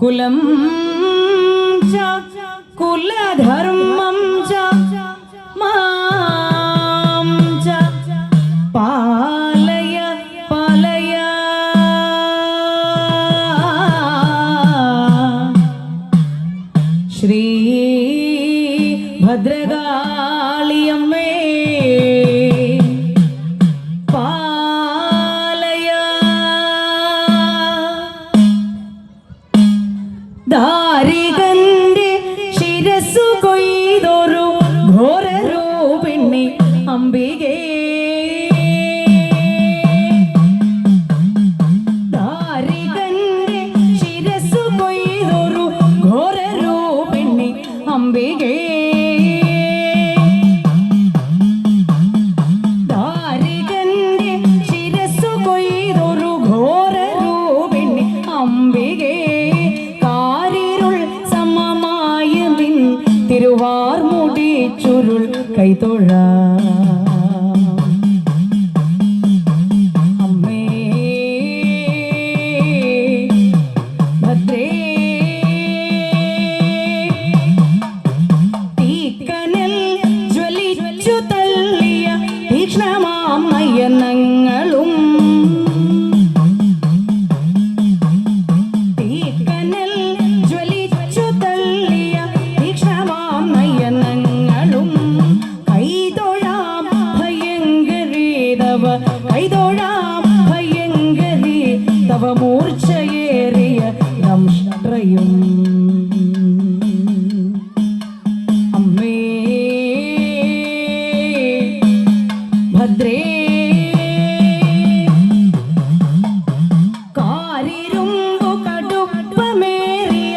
കുലം ച കുലധർമ്മം ച മാം ച പാലയ പാലയ. ശ്രീ ഭദ്രകാളിയമ്മേ ചെയ്തൊരു ഘോരരൂപിണി അംബികേ അമ്മയും അമ്മേ ഭദ്രേ കടുപ്പമേറിയ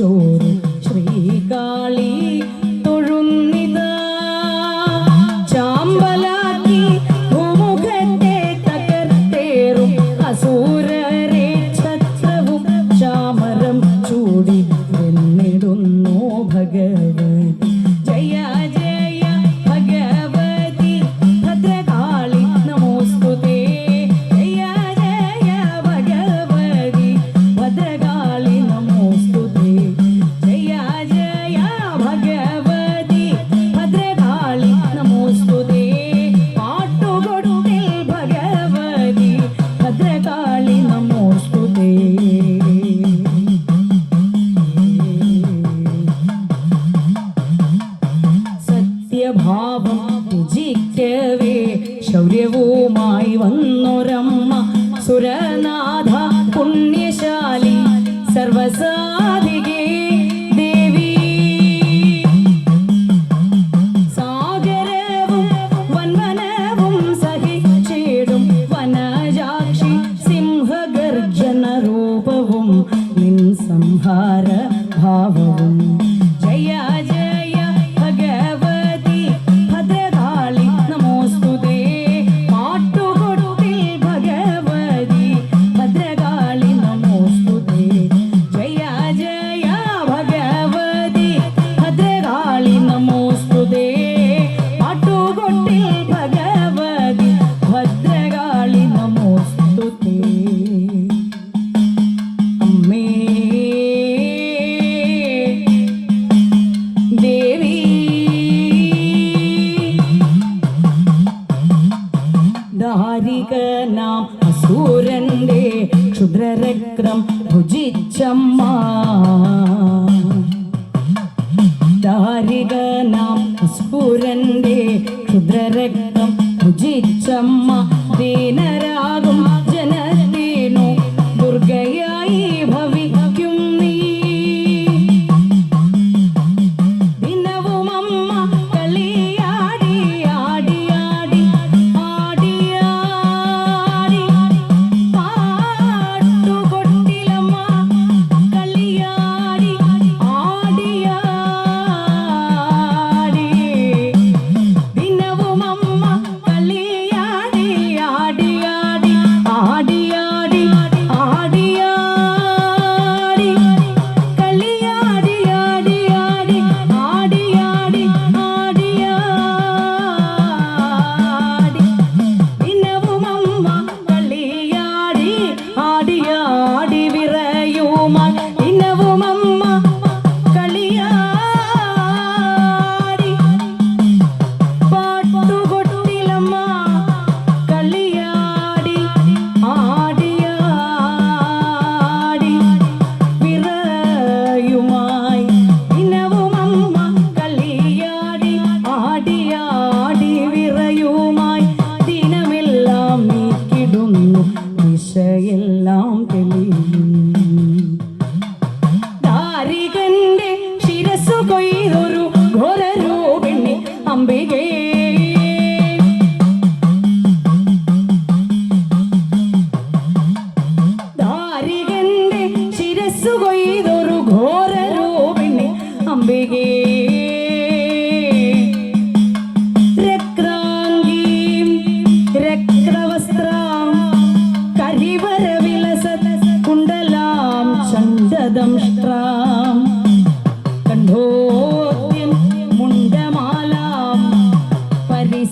so ശൗര്യവുമായി വന്നൊരമ്മ സുരനാഥ പുണ്യ ചാരിക നാം സ്ഫുരന്റെ ക്ഷുദ്രരക്തം ഭുജിച്ചമ്മ. loco y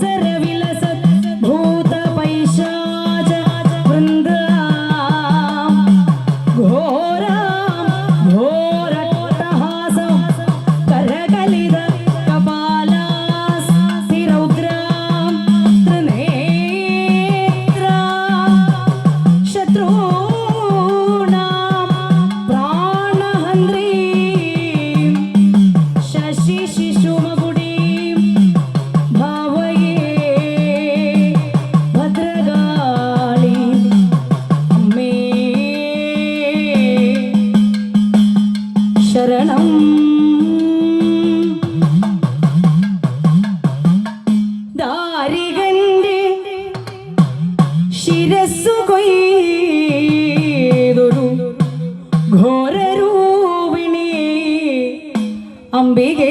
se revive. ಅಂಬಿಗೆ